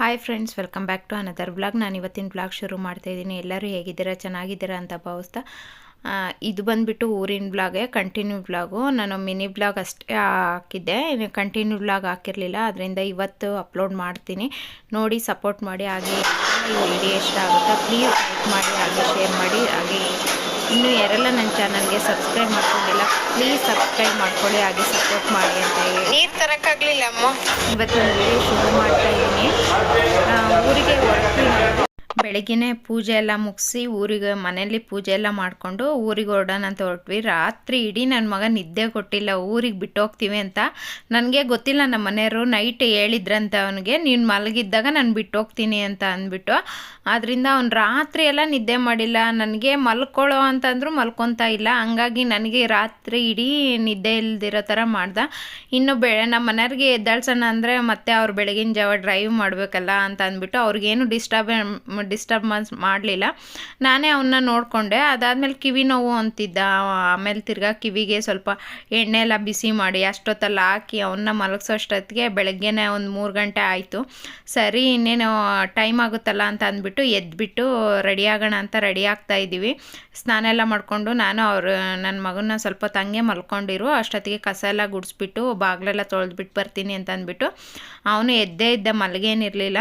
Hi friends welcome back to another blog ನಾನು ಇವತ್ತಿನ blog ಶುರು ಮಾಡ್ತಾ ಇದ್ದೀನಿ. ಎಲ್ಲರೂ ಹೇಗಿದ್ದೀರಾ? ಚೆನ್ನಾಗಿದ್ದೀರಾ ಅಂತ ಭಾವಿಸ್ತಾ. ಇದು ಬಂದುಬಿಟ್ಟು ಊರಿನ ಬ್ಲಾಗೆ ಕಂಟಿನ್ಯೂ ಬ್ಲಾಗು ನಾನು ಮಿನಿ ಬ್ಲಾಗ್ ಅಷ್ಟೇ ಹಾಕಿದ್ದೆ. ಕಂಟಿನ್ಯೂ ಬ್ಲಾಗ್ ಹಾಕಿರಲಿಲ್ಲ. ಅದರಿಂದ ಇವತ್ತು ಅಪ್ಲೋಡ್ ಮಾಡ್ತೀನಿ. ನೋಡಿ ಸಪೋರ್ಟ್ ಮಾಡಿ. ಹಾಗೆ ವಿಡಿಯೋ ಇಷ್ಟ ಆಗುತ್ತಾ ಪ್ಲೀಸ್ ಲೈಕ್ ಮಾಡಿ, ಹಾಗೆ ಶೇರ್ ಮಾಡಿ, ಹಾಗೆ ಇನ್ನು ಯಾರೆಲ್ಲ ನನ್ನ ಚಾನಲ್ಗೆ ಸಬ್ಸ್ಕ್ರೈಬ್ ಮಾಡ್ಕೊಂಡಿಲ್ಲ ಪ್ಲೀಸ್ ಸಬ್ಸ್ಕ್ರೈಬ್ ಮಾಡ್ಕೊಳ್ಳಿ ಹಾಗೆ ಸಪೋರ್ಟ್ ಮಾಡಿ ಅಂತ ಹೇಳಿ. ನೀರು ತರಕ್ಕಾಗ್ಲಿಲ್ಲ ಅಮ್ಮ? ಇವತ್ತು ವಿಡಿಯೋ ಶುರು ಮಾಡ್ತಾ ಇದ್ದೀನಿ. ಊರಿಗೆ ನಾವು ಬೆಳಗ್ಗೆನೆ ಪೂಜೆ ಎಲ್ಲ ಮುಗಿಸಿ ಊರಿಗೆ ಮನೆಯಲ್ಲಿ ಪೂಜೆ ಎಲ್ಲ ಮಾಡಿಕೊಂಡು ಊರಿಗೆ ಹೊರಡೋಣ ಅಂತ ಹೊರಟ್ವಿ. ರಾತ್ರಿ ಇಡೀ ನನ್ನ ಮಗ ನಿದ್ದೆ ಕೊಟ್ಟಿಲ್ಲ, ಊರಿಗೆ ಬಿಟ್ಟು ಹೋಗ್ತೀವಿ ಅಂತ. ನನಗೆ ಗೊತ್ತಿಲ್ಲ ನಮ್ಮ ಮನೆಯವರು ನೈಟ್ ಹೇಳಿದ್ರಂತ ಅವನಿಗೆ, ನೀನು ಮಲಗಿದ್ದಾಗ ನಾನು ಬಿಟ್ಟು ಹೋಗ್ತೀನಿ ಅಂತ ಅಂದ್ಬಿಟ್ಟು. ಆದ್ದರಿಂದ ಅವ್ನು ರಾತ್ರಿ ಎಲ್ಲ ನಿದ್ದೆ ಮಾಡಿಲ್ಲ, ನನಗೆ ಮಲ್ಕೊಳ್ಳೋ ಅಂತಂದ್ರು ಮಲ್ಕೊತಾ ಇಲ್ಲ. ಹಂಗಾಗಿ ನನಗೆ ರಾತ್ರಿ ಇಡೀ ನಿದ್ದೆ ಇಲ್ದಿರೋ ಥರ ಮಾಡ್ದೆ. ಇನ್ನು ಬೆ ನಮ್ಮ ಮನೆಯವ್ರಿಗೆ ಎದ್ದಾಳ್ಸೋಣ ಅಂದರೆ ಮತ್ತೆ ಅವ್ರು ಬೆಳಗಿನ ಜಾವ ಡ್ರೈವ್ ಮಾಡಬೇಕಲ್ಲ ಅಂತ ಅಂದ್ಬಿಟ್ಟು ಅವ್ರಿಗೇನು ಡಿಸ್ಟರ್ಬ್ ಡಿಸ್ಟರ್ಬನ್ಸ್ ಮಾಡಲಿಲ್ಲ. ನಾನೇ ಅವನ್ನ ನೋಡಿಕೊಂಡೆ. ಅದಾದಮೇಲೆ ಕಿವಿ ನೋವು ಅಂತಿದ್ದ. ಆಮೇಲೆ ತಿರ್ಗಾ ಕಿವಿಗೆ ಸ್ವಲ್ಪ ಎಣ್ಣೆ ಎಲ್ಲ ಬಿಸಿ ಮಾಡಿ ಅಷ್ಟೊತ್ತಲ್ಲಿ ಹಾಕಿ ಅವನ್ನ ಮಲಗಿಸೋಷ್ಟೊತ್ತಿಗೆ ಬೆಳಗ್ಗೆನೆ ಒಂದು ಮೂರು ಗಂಟೆ ಆಯಿತು. ಸರಿ, ಇನ್ನೇನು ಟೈಮ್ ಆಗುತ್ತಲ್ಲ ಅಂತ ಅಂದ್ಬಿಟ್ಟು ಎದ್ಬಿಟ್ಟು ರೆಡಿ ಆಗೋಣ ಅಂತ ರೆಡಿ ಆಗ್ತಾ ಇದ್ದೀವಿ. ಸ್ನಾನ ಎಲ್ಲ ಮಾಡಿಕೊಂಡು ನಾನು ಅವರು, ನನ್ನ ಮಗನ ಸ್ವಲ್ಪ ತಂಗೆ ಮಲ್ಕೊಂಡಿರು. ಅಷ್ಟೊತ್ತಿಗೆ ಕಸ ಎಲ್ಲ ಗುಡಿಸ್ಬಿಟ್ಟು, ಬಾಗಿಲೆಲ್ಲ ತೊಳೆದ್ಬಿಟ್ಟು ಬರ್ತೀನಿ ಅಂತ ಅಂದ್ಬಿಟ್ಟು ಅವನು ಎದ್ದೇ ಇದ್ದ ಮಲಗೇನಿರಲಿಲ್ಲ.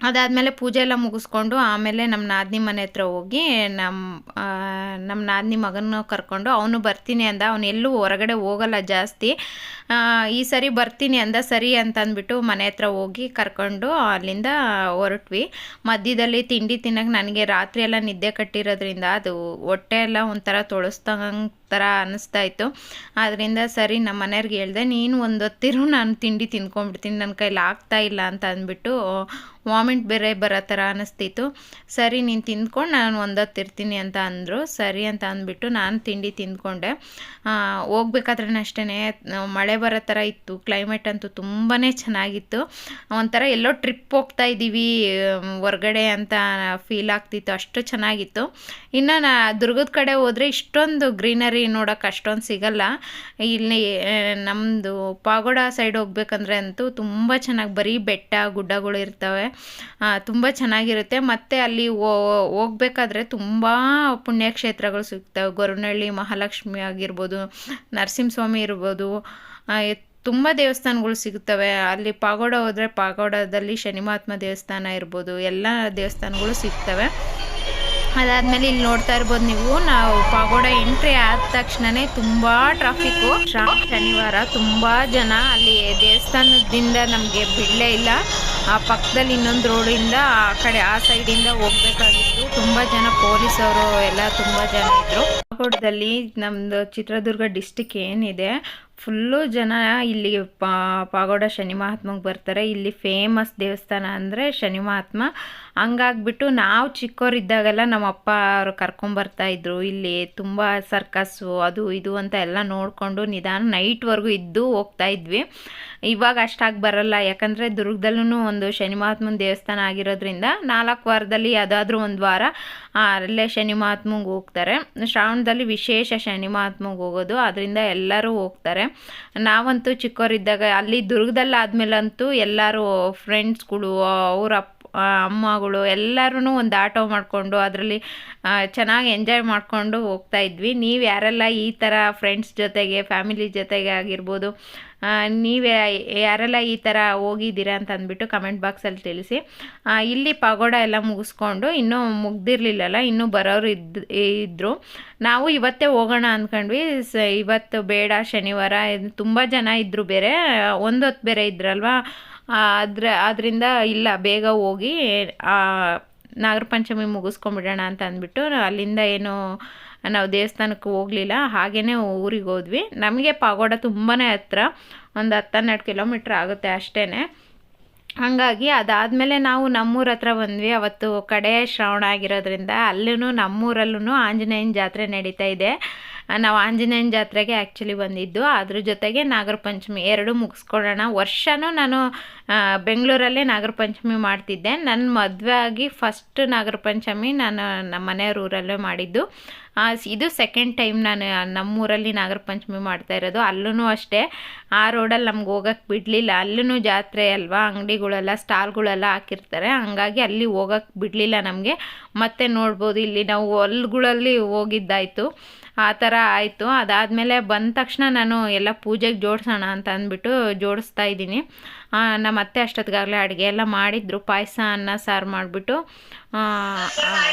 ಅದಾದಮೇಲೆ ಪೂಜೆ ಎಲ್ಲ ಮುಗಿಸ್ಕೊಂಡು ಆಮೇಲೆ ನಮ್ಮ ನಾದಿನಿ ಮನೆ ಹತ್ರ ಹೋಗಿ ನಮ್ಮ ನಮ್ಮ ನಾದಿನಿ ಮಗನ ಕರ್ಕೊಂಡು ಅವನು ಬರ್ತೀನಿ ಅಂದ. ಅವನು ಎಲ್ಲೂ ಹೊರಗಡೆ ಹೋಗಲ್ಲ ಜಾಸ್ತಿ. ಈ ಸರಿ ಬರ್ತೀನಿ ಅಂದ, ಸರಿ ಅಂತ ಅಂದ್ಬಿಟ್ಟು ಮನೆ ಹತ್ರ ಹೋಗಿ ಕರ್ಕೊಂಡು ಅಲ್ಲಿಂದ ಹೊರಟ್ವಿ. ಮಧ್ಯದಲ್ಲಿ ತಿಂಡಿ ತಿನ್ನೋಕೆ ನನಗೆ ರಾತ್ರಿ ಎಲ್ಲ ನಿದ್ದೆ ಕಟ್ಟಿರೋದ್ರಿಂದ ಅದು ಹೊಟ್ಟೆ ಎಲ್ಲ ಒಂಥರ ತೊಳಸ್ದಂಗೆ ಥರ ಅನ್ನಿಸ್ತಾ ಇತ್ತು. ಆದ್ದರಿಂದ ಸರಿ ನಮ್ಮ ಮನೆಯವ್ರಿಗೆ ಹೇಳ್ದೆ, ನೀನು ಒಂದು ಹೊತ್ತಿರು ನಾನು ತಿಂಡಿ ತಿನ್ಕೊಂಡ್ಬಿಡ್ತೀನಿ ನನ್ನ ಕೈಲಿ ಆಗ್ತಾ ಇಲ್ಲ ಅಂತ ಅಂದ್ಬಿಟ್ಟು, ವಾಮಿಟ್ ಬೇರೆ ಬರೋ ಥರ ಅನ್ನಿಸ್ತಿತ್ತು. ಸರಿ, ನೀನು ತಿಂದ್ಕೊಂಡು ನಾನು ಒಂದೊತ್ತಿರ್ತೀನಿ ಅಂತ ಅಂದರು. ಸರಿ ಅಂತ ಅಂದ್ಬಿಟ್ಟು ನಾನು ತಿಂಡಿ ತಿಂದ್ಕೊಂಡೆ. ಹೋಗ್ಬೇಕಾದ್ರೆ ಅಷ್ಟೇ ಮಳೆ ಬರೋ ಥರ ಇತ್ತು. ಕ್ಲೈಮೇಟ್ ಅಂತೂ ತುಂಬಾ ಚೆನ್ನಾಗಿತ್ತು. ಒಂಥರ ಎಲ್ಲೋ ಟ್ರಿಪ್ ಹೋಗ್ತಾ ಇದ್ದೀವಿ ಹೊರಗಡೆ ಅಂತ ಫೀಲ್ ಆಗ್ತಿತ್ತು. ಅಷ್ಟು ಚೆನ್ನಾಗಿತ್ತು. ಇನ್ನು ನಾ ದುರ್ಗದ ಕಡೆ ಹೋದರೆ ಇಷ್ಟೊಂದು ಗ್ರೀನರಿ ನೋಡೋಕೆ ಅಷ್ಟೊಂದು ಸಿಗಲ್ಲ. ಇಲ್ಲಿ ನಮ್ಮದು ಪಾಗೋಡ ಸೈಡ್ ಹೋಗ್ಬೇಕಂದ್ರೆ ಅಂತೂ ತುಂಬ ಚೆನ್ನಾಗಿ ಬರೀ ಬೆಟ್ಟ, ಗುಡ್ಡಗಳು ಇರ್ತವೆ. ತುಂಬ ಚೆನ್ನಾಗಿರುತ್ತೆ. ಮತ್ತು ಅಲ್ಲಿ ಹೋಗ್ಬೇಕಾದ್ರೆ ತುಂಬ ಪುಣ್ಯಕ್ಷೇತ್ರಗಳು ಸಿಗ್ತವೆ. ಗೊರನಹಳ್ಳಿ ಮಹಾಲಕ್ಷ್ಮಿ ಆಗಿರ್ಬೋದು, ನರಸಿಂಹಸ್ವಾಮಿ ಇರ್ಬೋದು ತುಂಬ ದೇವಸ್ಥಾನಗಳು ಸಿಗುತ್ತವೆ ಅಲ್ಲಿ ಪಾಗೋಡ ಹೋದರೆ ಪಾಗೋಡದಲ್ಲಿ ಶನಿಮಹಾತ್ಮ ದೇವಸ್ಥಾನ ಇರ್ಬೋದು. ಎಲ್ಲ ದೇವಸ್ಥಾನಗಳು ಸಿಗ್ತವೆ. ಅದಾದ್ಮೇಲೆ ಇಲ್ಲಿ ನೋಡ್ತಾ ಇರ್ಬೋದು ನೀವು. ನಾವು ಪಾಗೋಡ ಎಂಟ್ರಿ ಆದ ತಕ್ಷಣನೇ ತುಂಬಾ ಟ್ರಾಫಿಕ್ ಶನಿವಾರ ತುಂಬಾ ಜನ ಅಲ್ಲಿ ದೇವಸ್ಥಾನದಿಂದ ನಮಗೆ ಬಿಡಲೇ ಇಲ್ಲ. ಆ ಪಕ್ಕದಲ್ಲಿ ಇನ್ನೊಂದು ರೋಡಿಂದ ಆ ಕಡೆ, ಆ ಸೈಡ್ ಇಂದ ಹೋಗ್ಬೇಕಾಗಿತ್ತು. ತುಂಬಾ ಜನ ಪೊಲೀಸ್ ಅವರು ಎಲ್ಲ ತುಂಬಾ ಜನ ಇದ್ದರು ಪಾಗೋಡದಲ್ಲಿ ನಮ್ದು ಚಿತ್ರದುರ್ಗ ಡಿಸ್ಟಿಕ್ ಏನಿದೆ ಫುಲ್ಲು ಜನ ಇಲ್ಲಿ ಪಾ, ಪಾಗೋಡ ಶನಿ ಮಹಾತ್ಮಗೆ ಬರ್ತಾರೆ. ಇಲ್ಲಿ ಫೇಮಸ್ ದೇವಸ್ಥಾನ ಅಂದರೆ ಶನಿ ಮಹಾತ್ಮ. ಹಂಗಾಗ್ಬಿಟ್ಟು ನಾವು ಚಿಕ್ಕವರಿದ್ದಾಗೆಲ್ಲ ನಮ್ಮ ಅಪ್ಪ ಅವರು ಕರ್ಕೊಂಬರ್ತಾ ಇದ್ರು. ಇಲ್ಲಿ ತುಂಬ ಸರ್ಕಸ್ಸು ಅದು ಇದು ಅಂತ ಎಲ್ಲ ನೋಡಿಕೊಂಡು ನಿಧಾನ ನೈಟ್ವರೆಗೂ ಇದ್ದು ಹೋಗ್ತಾ ಇದ್ವಿ. ಇವಾಗ ಅಷ್ಟಾಗಿ ಬರಲ್ಲ. ಯಾಕಂದರೆ ದುರ್ಗದಲ್ಲೂ ಒಂದು ಶನಿ ಮಹಾತ್ಮನ ದೇವಸ್ಥಾನ ಆಗಿರೋದ್ರಿಂದ ನಾಲ್ಕು ವಾರದಲ್ಲಿ ಯಾವುದಾದ್ರೂ ಒಂದು ವಾರ ಅಲ್ಲೇ ಶನಿ ಮಹಾತ್ಮಗೆ ಹೋಗ್ತಾರೆ. ಶ್ರಾವಣದಲ್ಲಿ ವಿಶೇಷ ಶನಿ ಮಹಾತ್ಮಗೆ ಹೋಗೋದು. ಅದರಿಂದ ಎಲ್ಲರೂ ಹೋಗ್ತಾರೆ. ನಾವಂತೂ ಚಿಕ್ಕವರಿದ್ದಾಗ ಅಲ್ಲಿ ದುರ್ಗದಲ್ಲಿ ಆದಮೇಲಂತೂ ಎಲ್ಲರೂ ಫ್ರೆಂಡ್ಸ್ಗಳು ಅವ್ರ ಅಪ್ಪ ಅಮ್ಮಗಳು ಎಲ್ಲರೂ ಒಂದು ಆಟೋ ಮಾಡಿಕೊಂಡು ಅದರಲ್ಲಿ ಚೆನ್ನಾಗಿ ಎಂಜಾಯ್ ಮಾಡಿಕೊಂಡು ಹೋಗ್ತಾ ಇದ್ವಿ. ನೀವು ಯಾರೆಲ್ಲ ಈ ಥರ ಫ್ರೆಂಡ್ಸ್ ಜೊತೆಗೆ ಫ್ಯಾಮಿಲಿ ಜೊತೆಗೆ ಆಗಿರ್ಬೋದು ನೀವೇ ಯಾರೆಲ್ಲ ಈ ಥರ ಹೋಗಿದ್ದೀರಾ ಅಂತ ಅಂದ್ಬಿಟ್ಟು ಕಮೆಂಟ್ ಬಾಕ್ಸಲ್ಲಿ ತಿಳಿಸಿ. ಇಲ್ಲಿ ಪಗೋಡ ಎಲ್ಲ ಮುಗಿಸ್ಕೊಂಡು ಇನ್ನೂ ಮುಗ್ದಿರಲಿಲ್ಲಲ್ಲ, ಇನ್ನೂ ಬರೋರು ಇದ್ದು ಇದ್ದರು ನಾವು ಇವತ್ತೇ ಹೋಗೋಣ ಅಂದ್ಕೊಂಡ್ವಿ. ಇವತ್ತು ಬೇಡ, ಶನಿವಾರ ತುಂಬ ಜನ ಇದ್ದರು ಬೇರೆ. ಒಂದೊತ್ತು ಬೇರೆ ಇದ್ರಲ್ವಾ? ಅದ್ರ ಅದರಿಂದ ಇಲ್ಲ, ಬೇಗ ಹೋಗಿ ನಾಗರ ಪಂಚಮಿ ಮುಗಿಸ್ಕೊಂಬಿಡೋಣ ಅಂತ ಅಂದ್ಬಿಟ್ಟು ಅಲ್ಲಿಂದ ಏನು ನಾವು ದೇವಸ್ಥಾನಕ್ಕೆ ಹೋಗಲಿಲ್ಲ ಹಾಗೇ ಊರಿಗೆ ಹೋದ್ವಿ. ನಮಗೆ ಪಾಗೋಡ ತುಂಬಾ ಹತ್ರ, ಒಂದು ಹತ್ತನ್ನೆರಡು ಕಿಲೋಮೀಟ್ರ್ ಆಗುತ್ತೆ ಅಷ್ಟೇ ಹಾಗಾಗಿ ಅದಾದಮೇಲೆ ನಾವು ನಮ್ಮೂರ ಹತ್ರ ಬಂದ್ವಿ. ಅವತ್ತು ಕಡೆ ಶ್ರಾವಣ ಆಗಿರೋದ್ರಿಂದ ಅಲ್ಲೂ ನಮ್ಮೂರಲ್ಲೂ ಆಂಜನೇಯನ ಜಾತ್ರೆ ನಡೀತಾ ಇದೆ. ನಾವು ಆಂಜನೇಯನ ಜಾತ್ರೆಗೆ ಆ್ಯಕ್ಚುಲಿ ಬಂದಿದ್ದು. ಅದ್ರ ಜೊತೆಗೆ ನಾಗರ ಪಂಚಮಿ ಎರಡು ಮುಗಿಸ್ಕೊಳ್ಳೋಣ. ವರ್ಷವೂ ನಾನು ಬೆಂಗಳೂರಲ್ಲೇ ನಾಗರ ಪಂಚಮಿ ಮಾಡ್ತಿದ್ದೆ. ನನ್ನ ಮದುವೆ ಆಗಿ ಫಸ್ಟ್ ನಾಗರ ಪಂಚಮಿ ನಾನು ನಮ್ಮ ಮನೆಯವ್ರ ಊರಲ್ಲೇ ಮಾಡಿದ್ದು. ಇದು ಸೆಕೆಂಡ್ ಟೈಮ್ ನಾನು ನಮ್ಮೂರಲ್ಲಿ ನಾಗರ ಪಂಚಮಿ ಮಾಡ್ತಾ ಇರೋದು. ಅಲ್ಲೂ ಅಷ್ಟೇ. ಆ ರೋಡಲ್ಲಿ ನಮ್ಗೆ ಹೋಗೋಕ್ಕೆ ಬಿಡಲಿಲ್ಲ. ಅಲ್ಲೂ ಜಾತ್ರೆ ಅಲ್ವಾ? ಅಂಗಡಿಗಳೆಲ್ಲ, ಸ್ಟಾಲ್ಗಳೆಲ್ಲ ಹಾಕಿರ್ತಾರೆ. ಹಂಗಾಗಿ ಅಲ್ಲಿ ಹೋಗೋಕ್ಕೆ ಬಿಡಲಿಲ್ಲ ನಮಗೆ. ಮತ್ತೆ ನೋಡ್ಬೋದು, ಇಲ್ಲಿ ನಾವು ಹೊಲ್ಗಳಲ್ಲಿ ಹೋಗಿದ್ದಾಯಿತು. ಆ ಥರ ಆಯಿತು. ಅದಾದಮೇಲೆ ಬಂದ ತಕ್ಷಣ ನಾನು ಎಲ್ಲ ಪೂಜೆಗೆ ಜೋಡಿಸೋಣ ಅಂತ ಅಂದ್ಬಿಟ್ಟು ಜೋಡಿಸ್ತಾ ಇದ್ದೀನಿ. ನಮ್ಮ ಅತ್ತೆ ಅಷ್ಟೊತ್ತಿಗಾಗಲೇ ಅಡುಗೆ ಎಲ್ಲ ಮಾಡಿದ್ರು. ಪಾಯಸ, ಅನ್ನ, ಸಾರು ಮಾಡಿಬಿಟ್ಟು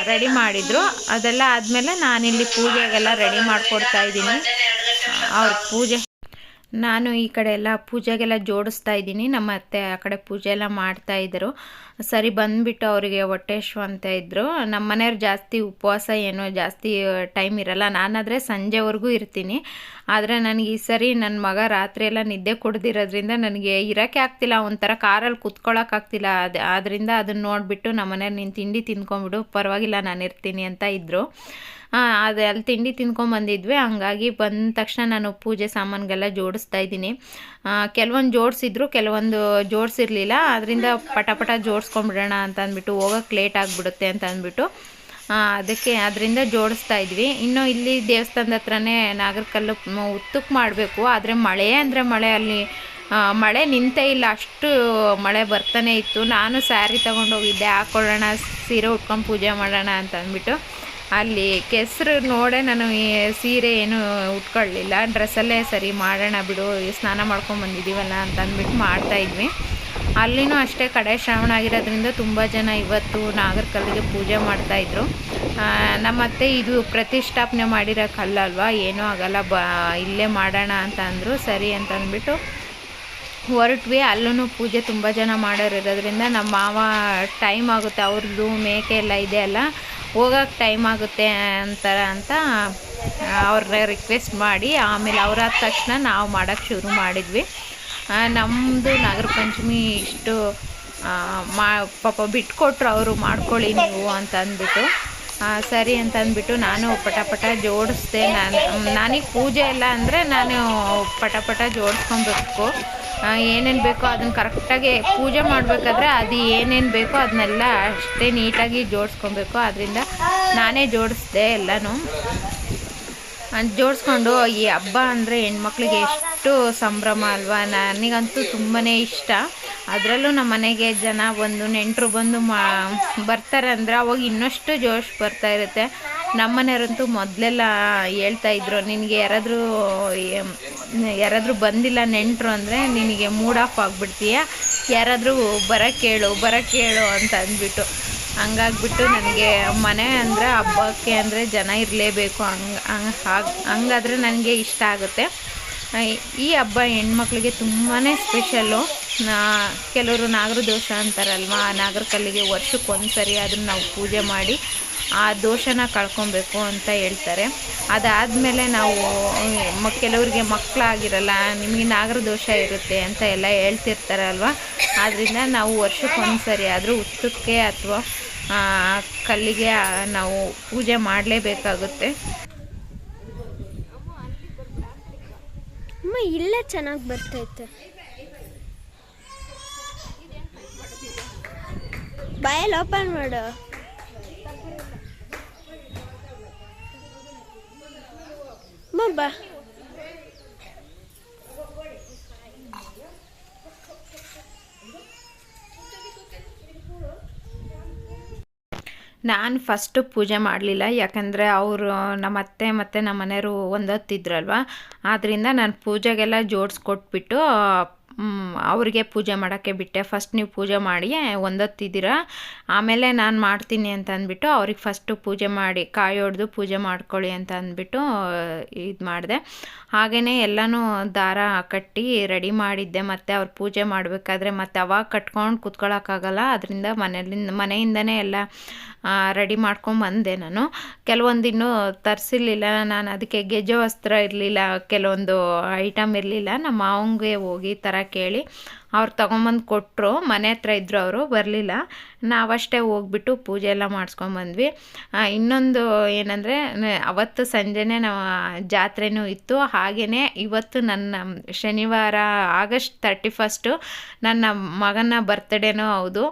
ರೆಡಿ ಮಾಡಿದರು. ಅದೆಲ್ಲ ಆದಮೇಲೆ ನಾನಿಲ್ಲಿ ಪೂಜೆಗೆಲ್ಲ ರೆಡಿ ಮಾಡಿಕೊಡ್ತಾ ಇದ್ದೀನಿ. ಅವ್ರ ಪೂಜೆ ನಾನು ಈ ಕಡೆ ಎಲ್ಲ ಪೂಜೆಗೆಲ್ಲ ಜೋಡಿಸ್ತಾ ಇದ್ದೀನಿ. ನಮ್ಮ ಅತ್ತೆ ಆ ಕಡೆ ಪೂಜೆ ಎಲ್ಲ ಮಾಡ್ತಾ ಇದ್ದರು. ಸರಿ ಬಂದುಬಿಟ್ಟು ಅವರಿಗೆ ಹೊಟ್ಟೆ ಹಶ್ವು ಅಂತ ಇದ್ದರು ನಮ್ಮ ಮನೆಯವ್ರು ಜಾಸ್ತಿ ಉಪವಾಸ ಏನೋ ಜಾಸ್ತಿ ಟೈಮ್ ಇರಲ್ಲ. ನಾನಾದರೆ ಸಂಜೆವರೆಗೂ ಇರ್ತೀನಿ. ಆದರೆ ನನಗೆ ಈ ಸರಿ ನನ್ನ ಮಗ ರಾತ್ರಿ ಎಲ್ಲ ನಿದ್ದೆ ಕುಡ್ದಿರೋದ್ರಿಂದ ನನಗೆ ಇರೋಕ್ಕೆ ಆಗ್ತಿಲ್ಲ. ಒಂಥರ ಕಾರಲ್ಲಿ ಕುತ್ಕೊಳ್ಳೋಕ್ಕಾಗ್ತಿಲ್ಲ ಅದು ಆದ್ದರಿಂದ ಅದನ್ನು ನೋಡಿಬಿಟ್ಟು ನಮ್ಮ ಮನೆಯವ್ರು ನೀನು ತಿಂಡಿ ತಿಂದ್ಕೊಂಬಿಡು ಪರವಾಗಿಲ್ಲ, ನಾನು ಇರ್ತೀನಿ ಅಂತ ಇದ್ದರು ಅದು, ಅಲ್ಲಿ ತಿಂಡಿ ತಿನ್ಕೊಂಬಂದಿದ್ವಿ ಹಂಗಾಗಿ ಬಂದ ತಕ್ಷಣ ನಾನು ಪೂಜೆ ಸಾಮಾನುಗೆಲ್ಲ ಜೋಡಿಸ್ತಾ ಇದ್ದೀನಿ. ಕೆಲವೊಂದು ಜೋಡಿಸಿದ್ರು, ಕೆಲವೊಂದು ಜೋಡಿಸಿರ್ಲಿಲ್ಲ. ಅದರಿಂದ ಪಟ ಜೋಡಿಸ್ಕೊಂಬಿಡೋಣ ಅಂತ ಅಂದ್ಬಿಟ್ಟು ಹೋಗೋಕ್ಕೆ ಲೇಟ್ ಆಗಿಬಿಡುತ್ತೆ ಅಂತ ಅಂದ್ಬಿಟ್ಟು ಅದಕ್ಕೆ ಅದರಿಂದ ಜೋಡಿಸ್ತಾ ಇದ್ವಿ. ಇನ್ನು ಇಲ್ಲಿ ದೇವಸ್ಥಾನದ ಹತ್ರನೇ ನಾಗರಕಲ್ಲು ಉತ್ತಕ್ಕೆ ಮಾಡಬೇಕು. ಆದರೆ ಮಳೆ ಅಂದರೆ ಮಳೆ ಅಲ್ಲಿ ಮಳೆ ನಿಂತೇ ಇಲ್ಲ. ಅಷ್ಟು ಮಳೆ ಬರ್ತಾನೆ ಇತ್ತು. ನಾನು ಸ್ಯಾರಿ ತೊಗೊಂಡೋಗಿದ್ದೆ ಹಾಕ್ಕೊಳ್ಳೋಣ ಸೀರೆ ಉಟ್ಕೊಂಡು ಪೂಜೆ ಮಾಡೋಣ ಅಂತ ಅಂದ್ಬಿಟ್ಟು ಅಲ್ಲಿ ಕೆಸರು ನೋಡೇ ನಾನು ಸೀರೆ ಏನು ಉಟ್ಕೊಳ್ಳಿಲ್ಲ. ಡ್ರೆಸ್ಸಲ್ಲೇ ಸರಿ ಮಾಡೋಣ ಬಿಡು, ಸ್ನಾನ ಮಾಡ್ಕೊಂಡು ಬಂದಿದ್ದೀವಲ್ಲ ಅಂತ ಅಂದ್ಬಿಟ್ಟು ಮಾಡ್ತಾಯಿದ್ವಿ ಅಲ್ಲಿನೂ ಅಷ್ಟೇ ಕಡೆ ಶ್ರಾವಣ ಆಗಿರೋದ್ರಿಂದ ತುಂಬ ಜನ ಇವತ್ತು ನಾಗರಕಲ್ಲಿಗೆ ಪೂಜೆ ಮಾಡ್ತಾಯಿದ್ರು ನಮ್ಮತ್ತೆ ಇದು ಪ್ರತಿಷ್ಠಾಪನೆ ಮಾಡಿರೋ ಕಲ್ಲಲ್ವಾ ಏನೂ ಆಗಲ್ಲ, ಬ, ಇಲ್ಲೇ ಮಾಡೋಣ ಅಂತ ಅಂದರು. ಸರಿ ಅಂತ ಅಂದ್ಬಿಟ್ಟು ಹೊರಟ್ವಿ. ಅಲ್ಲೂ ಪೂಜೆ ತುಂಬ ಜನ ಮಾಡೋರು ಇರೋದ್ರಿಂದ ನಮ್ಮ ಮಾವ ಟೈಮ್ ಆಗುತ್ತೆ. ಅವ್ರದ್ದು ಮೇಕೆ ಎಲ್ಲ ಇದೆ ಅಲ್ಲ. ಹೋಗಕ್ಕೆ ಟೈಮ್ ಆಗುತ್ತೆ ಅಂತಾರ ಅಂತ ಅವ್ರನ್ನ ರಿಕ್ವೆಸ್ಟ್ ಮಾಡಿ, ಆಮೇಲೆ ಅವ್ರಾದ ತಕ್ಷಣ ನಾವು ಮಾಡೋಕ್ಕೆ ಶುರು ಮಾಡಿದ್ವಿ. ನಮ್ಮದು ನಾಗರ ಪಂಚಮಿ ಇಷ್ಟು ಮಾ, ಪಾಪ ಬಿಟ್ಕೊಟ್ರು ಅವರು ಮಾಡ್ಕೊಳ್ಳಿ ನೀವು ಅಂತ ಅಂದ್ಬಿಟ್ಟು. ಸರಿ ಅಂತ ಅಂದ್ಬಿಟ್ಟು ನಾನು ಪಟಪಟ ಪಟ ಜೋಡಿಸ್ದೆ ನಾನು, ನನಗೆ ಪೂಜೆ ಎಲ್ಲ ಅಂದರೆ ನಾನು ಪಟಪಟ ಜೋಡಿಸ್ಕೊಬೇಕು ಏನೇನು ಬೇಕೋ ಅದನ್ನು ಕರೆಕ್ಟಾಗಿ ಪೂಜೆ ಮಾಡಬೇಕಾದ್ರೆ ಅದು ಏನೇನು ಬೇಕೋ ಅದನ್ನೆಲ್ಲ ಅಷ್ಟೇ ನೀಟಾಗಿ ಜೋಡಿಸ್ಕೊಬೇಕು. ಅದರಿಂದ ನಾನೇ ಜೋಡಿಸ್ದೆ ಎಲ್ಲನೂ. ಜೋಡಿಸ್ಕೊಂಡು ಈ ಹಬ್ಬ ಅಂದರೆ ಹೆಣ್ಮಕ್ಳಿಗೆ ಎಷ್ಟು ಸಂಭ್ರಮ ಅಲ್ವಾ? ನನಗಂತೂ ತುಂಬಾ ಇಷ್ಟ. ಅದರಲ್ಲೂ ನಮ್ಮ ಮನೆಗೆ ಜನ ಬಂದು, ನೆಂಟರು ಬಂದು ಮಾ, ಬರ್ತಾರೆ ಅಂದರೆ ಅವಾಗ ಇನ್ನಷ್ಟು ಜೋಶ್ ಬರ್ತಾ ಇರುತ್ತೆ. ನಮ್ಮ ಮನೆಯವರಂತೂ ಮೊದಲೆಲ್ಲ ಹೇಳ್ತಾ ಇದ್ರು, ನಿನಗೆ ಯಾರಾದರೂ ಯಾರಾದರೂ ಬಂದಿಲ್ಲ ನೆಂಟರು ಅಂದರೆ ನಿನಗೆ ಮೂಡ್ ಆಫ್ ಆಗಿಬಿಡ್ತೀಯ? ಯಾರಾದರೂ ಬರೋಕ್ಕೆ ಹೇಳು ಬರೋಕ್ಕೆ ಹೇಳು ಅಂತ ಅಂದ್ಬಿಟ್ಟು. ಹಂಗಾಗ್ಬಿಟ್ಟು ನನಗೆ ಮನೆ ಅಂದರೆ ಹಬ್ಬಕ್ಕೆ ಅಂದರೆ ಜನ ಇರಲೇಬೇಕು, ಹಂಗೆ ಹಂಗೆ, ಹಾಗೆ, ಹಂಗಾದ್ರೆ ನನಗೆ ಇಷ್ಟ ಆಗುತ್ತೆ. ಈ- ಹಬ್ಬ ಹೆಣ್ಮಕ್ಳಿಗೆ ತುಂಬಾ ಸ್ಪೆಷಲ್ಲು. ಕೆಲವರು ನಾಗರ ದೋಷ ಅಂತಾರಲ್ವ ನಾಗರ ಕಲ್ಲಿಗೆ ವರ್ಷಕ್ಕೆ ಒಂದು ಸರಿ ಅದನ್ನು ನಾವು ಪೂಜೆ ಮಾಡಿ ಆ ದೋಷನ ಕಳ್ಕೊಬೇಕು ಅಂತ ಹೇಳ್ತಾರೆ. ಅದಾದಮೇಲೆ ನಾವು, ಮ, ಕೆಲವರಿಗೆ ಮಕ್ಕಳಾಗಿರಲ್ಲ ನಿಮಗೆ ನಾಗರ ದೋಷ ಇರುತ್ತೆ ಅಂತ ಎಲ್ಲ ಹೇಳ್ತಿರ್ತಾರಲ್ವ? ಆದ್ದರಿಂದ ನಾವು ವರ್ಷಕ್ಕೊಂದು ಸರಿ ಆದರೂ ಹುತ್ತಕ್ಕೆ ಅಥವಾ ಕಲ್ಲಿಗೆ ನಾವು ಪೂಜೆ ಮಾಡಲೇಬೇಕಾಗುತ್ತೆ. ಅಮ್ಮ, ಇಲ್ಲೇ ಚೆನ್ನಾಗಿ ಬರ್ತೈತೆ. ಬಾಯಲ್ಲಿ ಓಪನ್ ಮಾಡು. ಬಾ ನಾನು ಫಸ್ಟು ಪೂಜೆ ಮಾಡಲಿಲ್ಲ, ಯಾಕಂದರೆ ಅವರು, ನಮ್ಮ ಅತ್ತೆ ಮತ್ತು ನಮ್ಮ ಮನೆಯವರು ಒಂದೊತ್ತಿದ್ರಲ್ವ ಆದ್ದರಿಂದ ನಾನು ಪೂಜೆಗೆಲ್ಲ ಜೋಡಿಸ್ಕೊಟ್ಬಿಟ್ಟು ಅವ್ರಿಗೆ ಪೂಜೆ ಮಾಡೋಕ್ಕೆ ಬಿಟ್ಟೆ. ಫಸ್ಟ್ ನೀವು ಪೂಜೆ ಮಾಡಿ ಒಂದೊತ್ತಿದ್ದೀರಾ. ಆಮೇಲೆ ನಾನು ಮಾಡ್ತೀನಿ ಅಂತ ಅಂದ್ಬಿಟ್ಟು ಅವ್ರಿಗೆ ಫಸ್ಟು ಪೂಜೆ ಮಾಡಿ ಕಾಯಿ ಹೊಡೆದು ಪೂಜೆ ಮಾಡ್ಕೊಳ್ಳಿ ಅಂತ ಅಂದ್ಬಿಟ್ಟು ಇದು ಮಾಡಿದೆ. ಹಾಗೆಯೇ ಎಲ್ಲನೂ ದಾರ ಕಟ್ಟಿ ರೆಡಿ ಮಾಡಿದ್ದೆ. ಮತ್ತು ಅವ್ರು ಪೂಜೆ ಮಾಡಬೇಕಾದ್ರೆ ಮತ್ತೆ ಅವಾಗ ಕಟ್ಕೊಂಡು ಕುತ್ಕೊಳ್ಳೋಕ್ಕಾಗಲ್ಲ ಅದರಿಂದ ಮನೆಯಲ್ಲಿಂದ ಮನೆಯಿಂದನೇ ಎಲ್ಲ ರೆಡಿ ಮಾಡ್ಕೊಂಡು ಬಂದೆ ನಾನು. ಕೆಲವೊಂದಿನ್ನೂ ತರಿಸಿರ್ಲಿಲ್ಲ. ನಾನು ಅದಕ್ಕೆ ಗೆಜ್ಜೆ ವಸ್ತ್ರ ಇರಲಿಲ್ಲ. ಕೆಲವೊಂದು ಐಟಮ್ ಇರಲಿಲ್ಲ. ನಮ್ಮ ಮಾವಂಗೆ ಹೋಗಿ ತರಕ್ಕೆ ಕೇಳಿ. ಅವ್ರು ತೊಗೊಂಬಂದು ಕೊಟ್ಟರು ಮನೆ ಹತ್ರ ಇದ್ದರು ಅವರು, ಬರಲಿಲ್ಲ. ನಾವಷ್ಟೇ ಹೋಗ್ಬಿಟ್ಟು ಪೂಜೆ ಎಲ್ಲ ಮಾಡಿಸ್ಕೊಂಬಂದ್ವಿ ಇನ್ನೊಂದು ಏನಂದರೆ ಅವತ್ತು ಸಂಜೆನೇ ನಾವು ಜಾತ್ರೆನೂ ಇತ್ತು. ಹಾಗೆಯೇ ಇವತ್ತು ನನ್ನ ಶನಿವಾರ ಆಗಸ್ಟ್ ತರ್ಟಿ ಫಸ್ಟು ನನ್ನ ಮಗನ ಬರ್ತ್ಡೇನೂ ಹೌದು.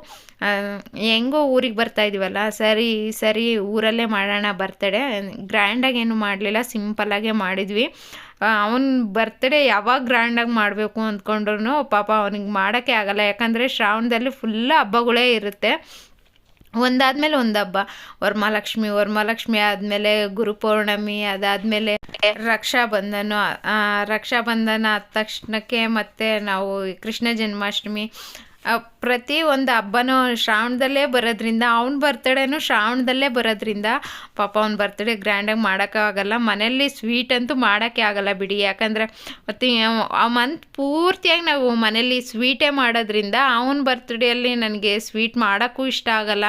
ಹೆಂಗೋ ಊರಿಗೆ ಬರ್ತಾ ಇದೀವಲ್ಲ, ಸರಿ ಸರಿ, ಊರಲ್ಲೇ ಮಾಡೋಣ ಬರ್ತಡೆ ಗ್ರ್ಯಾಂಡಾಗಿ ಏನು ಮಾಡಲಿಲ್ಲ ಸಿಂಪಲ್ಲಾಗೇ ಮಾಡಿದ್ವಿ. ಅವನ ಬರ್ತ್ಡೇ ಯಾವಾಗ ಗ್ರ್ಯಾಂಡಾಗಿ ಮಾಡಬೇಕು ಅಂದ್ಕೊಂಡ್ರು ಪಾಪ ಅವನಿಗೆ ಮಾಡೋಕ್ಕೆ ಆಗಲ್ಲ. ಯಾಕಂದರೆ ಶ್ರಾವಣದಲ್ಲಿ ಫುಲ್ ಹಬ್ಬಗಳೇ ಇರುತ್ತೆ. ಒಂದಾದ್ಮೇಲೆ ಒಂದು ಹಬ್ಬ. ವರಮಹಾಲಕ್ಷ್ಮಿ ವರಮಹಾಲಕ್ಷ್ಮಿ ಆದಮೇಲೆ ಗುರುಪೌರ್ಣಮಿ ಅದಾದಮೇಲೆ ರಕ್ಷಾಬಂಧನ. ರಕ್ಷಾ ಬಂಧನ ಆದ ತಕ್ಷಣಕ್ಕೆ ಮತ್ತು ನಾವು ಕೃಷ್ಣ ಜನ್ಮಾಷ್ಟಮಿ. ಪ್ರತಿ ಒಂದು ಹಬ್ಬನೂ ಶ್ರಾವಣದಲ್ಲೇ ಬರೋದ್ರಿಂದ, ಅವ್ನ ಬರ್ತಡೇನೂ ಶ್ರಾವಣದಲ್ಲೇ ಬರೋದ್ರಿಂದ ಪಾಪ ಅವ್ನ ಬರ್ತಡೇ ಗ್ರ್ಯಾಂಡಾಗಿ ಮಾಡೋಕ್ಕಾಗಲ್ಲ. ಮನೆಯಲ್ಲಿ ಸ್ವೀಟ್ ಅಂತೂ ಮಾಡೋಕ್ಕೆ ಆಗಲ್ಲ ಬಿಡಿ. ಯಾಕಂದರೆ ಮತ್ತು ಆ ಮಂತ್ ಪೂರ್ತಿಯಾಗಿ ನಾವು ಮನೇಲಿ ಸ್ವೀಟೇ ಮಾಡೋದ್ರಿಂದ ಅವ್ನ ಬರ್ತಡೇಯಲ್ಲಿ ನನಗೆ ಸ್ವೀಟ್ ಮಾಡೋಕ್ಕೂ ಇಷ್ಟ ಆಗಲ್ಲ.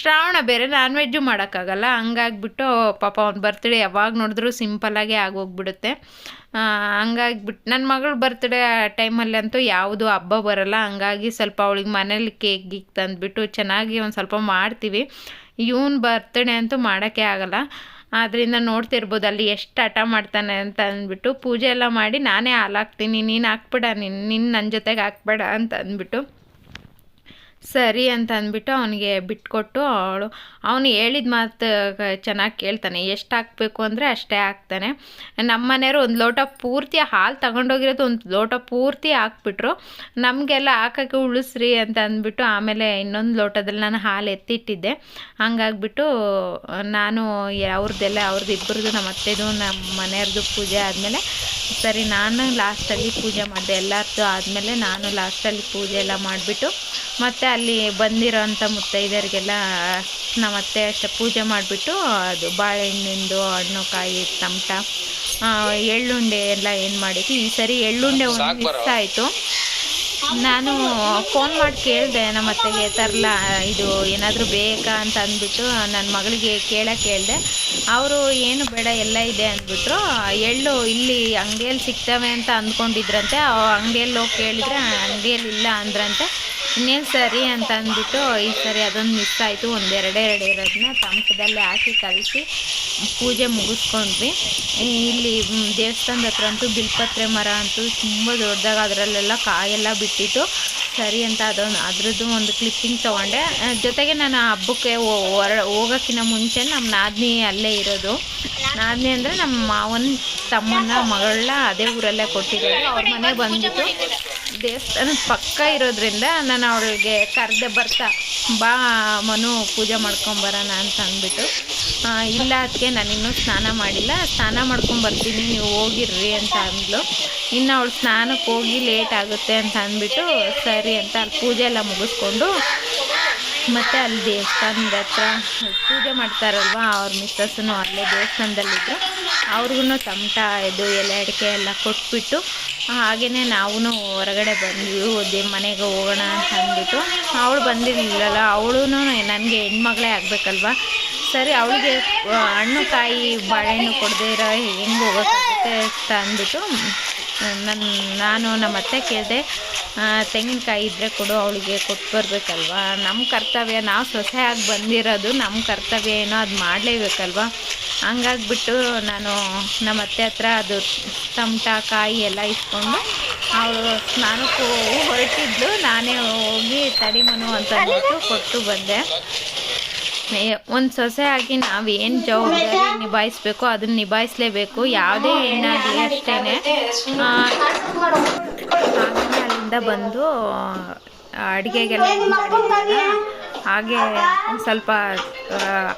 ಶ್ರಾವಣ ಬೇರೆ ನಾನ್ ವೆಜ್ಜು ಮಾಡೋಕ್ಕಾಗಲ್ಲ. ಹಂಗಾಗ್ಬಿಟ್ಟು ಪಾಪ ಅವ್ನ ಬರ್ತ್ಡೇ ಯಾವಾಗ ನೋಡಿದ್ರೂ ಸಿಂಪಲ್ಲಾಗೇ ಆಗೋಗ್ಬಿಡುತ್ತೆ. ಹಂಗಾಗ್ಬಿಟ್ಟು ನನ್ನ ಮಗಳ ಬರ್ತಡೇ ಟೈಮಲ್ಲಿ ಅಂತೂ ಯಾವುದು ಹಬ್ಬ ಬರಲ್ಲ. ಹಂಗಾಗಿ ಸ್ವಲ್ಪ ಅವಳಿಗೆ ಮನೇಲಿ ಕೇಕ್ ಗೀಕ್ ತಂದುಬಿಟ್ಟು ಚೆನ್ನಾಗಿ ಒಂದು ಸ್ವಲ್ಪ ಮಾಡ್ತೀವಿ. ಇವನ್ ಬರ್ತಡೇ ಅಂತೂ ಮಾಡೋಕ್ಕೆ ಆಗಲ್ಲ. ಆದ್ದರಿಂದ ನೋಡ್ತಿರ್ಬೋದು ಅಲ್ಲಿ ಎಷ್ಟು ಹಠ ಮಾಡ್ತಾನೆ ಅಂತ ಅಂದ್ಬಿಟ್ಟು ಪೂಜೆ ಎಲ್ಲ ಮಾಡಿ ನಾನೇ ಹಾಲು ಹಾಕ್ತೀನಿ, ನೀನು ಹಾಕ್ಬೇಡ, ನೀನು ನಿನ್ನ ನನ್ನ ಜೊತೆಗೆ ಹಾಕ್ಬೇಡ ಅಂತ ಅಂದ್ಬಿಟ್ಟು. ಸರಿ ಅಂತ ಅಂದ್ಬಿಟ್ಟು ಅವನಿಗೆ ಬಿಟ್ಕೊಟ್ಟು ಅವಳು, ಅವನು ಹೇಳಿದ ಮಾತು ಚೆನ್ನಾಗಿ ಕೇಳ್ತಾನೆ. ಎಷ್ಟು ಹಾಕಬೇಕು ಅಂದರೆ ಅಷ್ಟೇ ಹಾಕ್ತಾನೆ ನಮ್ಮ ಮನೆಯವರು ಒಂದು ಲೋಟ ಪೂರ್ತಿ ಹಾಲು ತಗೊಂಡೋಗಿರೋದು ಒಂದು ಲೋಟ ಪೂರ್ತಿ ಹಾಕ್ಬಿಟ್ರು. ನಮಗೆಲ್ಲ ಹಾಕೋಕ್ಕೆ ಉಳಿಸ್ರಿ ಅಂತ ಅಂದ್ಬಿಟ್ಟು ಆಮೇಲೆ ಇನ್ನೊಂದು ಲೋಟದಲ್ಲಿ ನಾನು ಹಾಲು ಎತ್ತಿಟ್ಟಿದ್ದೆ. ಹಂಗಾಗ್ಬಿಟ್ಟು ನಾನು ಅವ್ರದ್ದೆಲ್ಲ ಅವ್ರದ್ದು ಇಬ್ಬರದ್ದು ನಮ್ಮ ಅತ್ತೆದು ನಮ್ಮ ಮನೆಯವ್ರದ್ದು ಪೂಜೆ ಆದಮೇಲೆ ಸರಿ ನಾನು ಲಾಸ್ಟಲ್ಲಿ ಪೂಜೆ ಮಾಡಿದೆ. ಎಲ್ಲರದ್ದು ಆದಮೇಲೆ ನಾನು ಲಾಸ್ಟಲ್ಲಿ ಪೂಜೆ ಎಲ್ಲ ಮಾಡಿಬಿಟ್ಟು ಮತ್ತು ಅಲ್ಲಿ ಬಂದಿರೋಂಥ ಮುತ್ತೈದರಿಗೆಲ್ಲ ನಮ್ಮ ಅತ್ತೆ ಅಷ್ಟೇ ಪೂಜೆ ಮಾಡಿಬಿಟ್ಟು ಅದು ಬಾಳೆಹಣ್ಣಿಂದು ಹಣ್ಣು ಕಾಯಿ ತಮಟ ಎಳ್ಳುಂಡೆ ಎಲ್ಲ ಏನು ಮಾಡಿದ್ವಿ. ಈ ಸರಿ ಎಳ್ಳುಂಡೆ ಒಂದು ಮಿಸ್ ಆಯಿತು. ನಾನು ಫೋನ್ ಮಾಡಿ ಕೇಳಿದೆ ನಮ್ಮ ಅತ್ತೆಗೆ, ತರಲ, ಇದು ಏನಾದರೂ ಬೇಕಾ ಅಂತ ಅಂದ್ಬಿಟ್ಟು ನನ್ನ ಮಗಳಿಗೆ ಕೇಳಕ್ಕೆ ಕೇಳಿದೆ. ಅವರು, ಏನು ಬೇಡ, ಎಲ್ಲ ಇದೆ ಅಂದ್ಬಿಟ್ರು. ಎಳ್ಳು, ಇಲ್ಲಿ ಅಂಗಡಿಯಲ್ಲಿ ಸಿಗ್ತವೆ ಅಂತ ಅಂದ್ಕೊಂಡಿದ್ರಂತೆ. ಅಂಗಡಿಯಲ್ಲಿ ಹೋಗಿ ಕೇಳಿದ್ರೆ ಅಂಗಡಿಯಲ್ಲಿ ಇಲ್ಲ ಅಂದ್ರಂತೆ. ಇನ್ನೇನು ಸರಿ ಅಂತ ಅಂದ್ಬಿಟ್ಟು ಈ ಸರಿ ಅದೊಂದು ಮಿಸ್ ಆಯಿತು. ಒಂದೆರಡೇ ಎರಡು ಇರೋದನ್ನ ತಮಟದಲ್ಲಿ ಹಾಕಿ ಕಲಿಸಿ ಪೂಜೆ ಮುಗಿಸ್ಕೊಂಡ್ವಿ. ಇಲ್ಲಿ ದೇವಸ್ಥಾನದ ಹತ್ರ ಅಂತೂ ಬಿಲ್ಪತ್ರೆ ಮರ ಅಂತೂ ತುಂಬ ದೊಡ್ಡದಾಗ ಅದರಲ್ಲೆಲ್ಲ ಕಾಯೆಲ್ಲ ಬಿಟ್ಟಿತ್ತು. ಸರಿ ಅಂತ ಅದೊಂದು, ಅದ್ರದ್ದು ಒಂದು ಕ್ಲಿಪ್ಪಿಂಗ್ ತೊಗೊಂಡೆ. ಜೊತೆಗೆ ನಾನು ಹಬ್ಬಕ್ಕೆ ಹೊರ ಹೋಗೋಕ್ಕಿಂತ ಮುಂಚೆ ನಮ್ಮ ನಾದಿನಿ ಅಲ್ಲೇ ಇರೋದು. ನಾದಿನಿ ಅಂದರೆ ನಮ್ಮ ಮಾವನ ತಮ್ಮನ ಮಗಳನ್ನ ಅದೇ ಊರಲ್ಲೇ ಕೊಟ್ಟಿರೋದು. ಅವ್ರ ಮನೆ ಬಂದ್ಬಿಟ್ಟು ದೇವಸ್ಥಾನ ಪಕ್ಕ ಇರೋದ್ರಿಂದ ನಾನು ಅವಳಿಗೆ ಕರೆದೆ ಬರ್ತಾ ಬಾ ಮನು ಪೂಜೆ ಮಾಡ್ಕೊಂಬರೋಣ ಅಂತ ಅಂದ್ಬಿಟ್ಟು ಇಲ್ಲ ಅದಕ್ಕೆ ನಾನು ಇನ್ನೂ ಸ್ನಾನ ಮಾಡಿಲ್ಲ. ಸ್ನಾನ ಮಾಡ್ಕೊಂಬರ್ತೀನಿ ನೀವು ಹೋಗಿರ್ರಿ ಅಂತ ಅಂದ್ಲು. ಇನ್ನು ಅವಳು ಸ್ನಾನಕ್ಕೆ ಹೋಗಿ ಲೇಟ್ ಆಗುತ್ತೆ ಅಂತ ಅಂದ್ಬಿಟ್ಟು ಸರಿ ಅಂತ ಅಲ್ಲಿ ಪೂಜೆ ಎಲ್ಲ ಮುಗಿಸ್ಕೊಂಡು ಮತ್ತು ಅಲ್ಲಿ ದೇವಸ್ಥಾನದ ಹತ್ರ ಪೂಜೆ ಮಾಡ್ತಾರಲ್ವ ಅವ್ರ ಮಿಸ್ಸಸ್ಸು ಅಲ್ಲೇ ದೇವಸ್ಥಾನದಲ್ಲಿದ್ದರು ಅವ್ರಿಗೂ ತಮಟ, ಇದು ಎಲೆ ಅಡಿಕೆ ಎಲ್ಲ ಕೊಟ್ಬಿಟ್ಟು ಹಾಗೆಯೇ ನಾವು ಹೊರಗಡೆ ಬಂದ್ವಿ. ಮನೆಗೆ ಹೋಗೋಣ ಅಂತ ಅಂದ್ಬಿಟ್ಟು. ಅವಳು ಬಂದಿರಲಿಲ್ಲಲ್ಲ ಅವಳು ನನಗೆ ಹೆಣ್ಮಗಳೇ ಆಗಬೇಕಲ್ವ? ಸರಿ, ಅವಳಿಗೆ ಹಣ್ಣು ಕಾಯಿ, ಬಾಳೆಹಣ್ಣು ಕೊಡದೇ ಇರೋ ಹೆಂಗೆ ಹೋಗೋಕ್ಕಾಗುತ್ತೆ ಅಂತ ಅಂದ್ಬಿಟ್ಟು ನನ್ನ ನಾನು ನಮ್ಮ ಅತ್ತೆ ಕೇಳಿದೆ ತೆಂಗಿನಕಾಯಿ ಇದ್ದರೆ ಕೊಡು, ಅವಳಿಗೆ ಕೊಟ್ಟು ಬರಬೇಕಲ್ವ? ನಮ್ಮ ಕರ್ತವ್ಯ, ನಾವು ಸೊಸೆಯಾಗಿ ಬಂದಿರೋದು ನಮ್ಮ ಕರ್ತವ್ಯ ಏನೋ ಅದು ಮಾಡಲೇಬೇಕಲ್ವ? ಹಂಗಾಗ್ಬಿಟ್ಟು ನಾನು ನಮ್ಮ ಅತ್ತೆ ಹತ್ರ ಅದು ತಮಟ ಕಾಯಿ ಎಲ್ಲ ಇಸ್ಕೊಂಡು ಅವಳು ಸ್ನಾನಕ್ಕೂ ಹೊರಟಿದ್ಲು. ನಾನೇ ಹೋಗಿ ತಡಿಮನು ಅಂತ ಅಂದ್ಬಿಟ್ಟು ಕೊಟ್ಟು ಬಂದೆ. ಒಂದು ಸೊಸೆಯಾಗಿ ನಾವು ಏನು ಜವಾಬ್ದಾರಿ ನಿಭಾಯಿಸ್ಬೇಕು ಅದನ್ನ ನಿಭಾಯಿಸಲೇಬೇಕು. ಯಾವುದೇ ಹೆಣ್ಣಾಗಲಿ ಅಷ್ಟೇ ಅಲ್ಲಿಂದ ಬಂದು ಅಡುಗೆಗೆಲ್ಲ ಹಾಗೆ ಸ್ವಲ್ಪ